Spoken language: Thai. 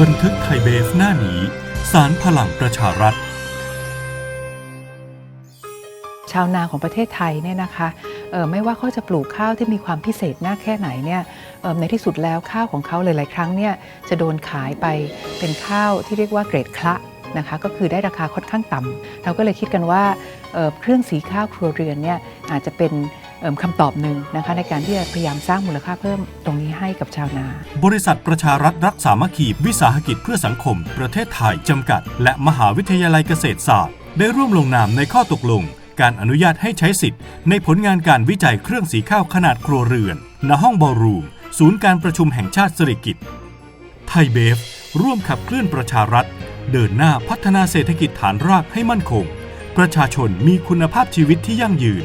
บันทึกไทยเบฟหน้าหนีสารพลังประชารัฐ ชาวนาของประเทศไทยเนี่ยนะคะไม่ว่าเขาจะปลูกข้าวที่มีความพิเศษมากแค่ไหนเนี่ยในที่สุดแล้วข้าวของเขาหลาย ๆ ครั้งเนี่ยจะโดนขายไปเป็นข้าวที่เรียกว่าเกรดคละนะคะก็คือได้ราคาค่อนข้างต่ำเราก็เลยคิดกันว่าเครื่องสีข้าวครัวเรือนเนี่ยอาจจะเป็น คำตอบหนึ่งนะคะในการที่จะพยายามสร้างมูลค่าเพิ่มตรงนี้ให้กับชาวนา บริษัทประชารัฐรักสามัคคีวิสาหกิจเพื่อสังคม ประเทศไทยจำกัด และมหาวิทยาลัยเกษตรศาสตร์ ได้ร่วมลงนามในข้อตกลง การอนุญาตให้ใช้สิทธิ์ ในผลงานการวิจัยเครื่องสีข้าวขนาดครัวเรือนณห้องบอลรูม ศูนย์การประชุมแห่งชาติสิริกิติ์ไทยเบฟ ร่วมขับเคลื่อนประชารัฐ เดินหน้าพัฒนาเศรษฐกิจฐานรากให้มั่นคง ประชาชนมีคุณภาพชีวิตที่ยั่งยืน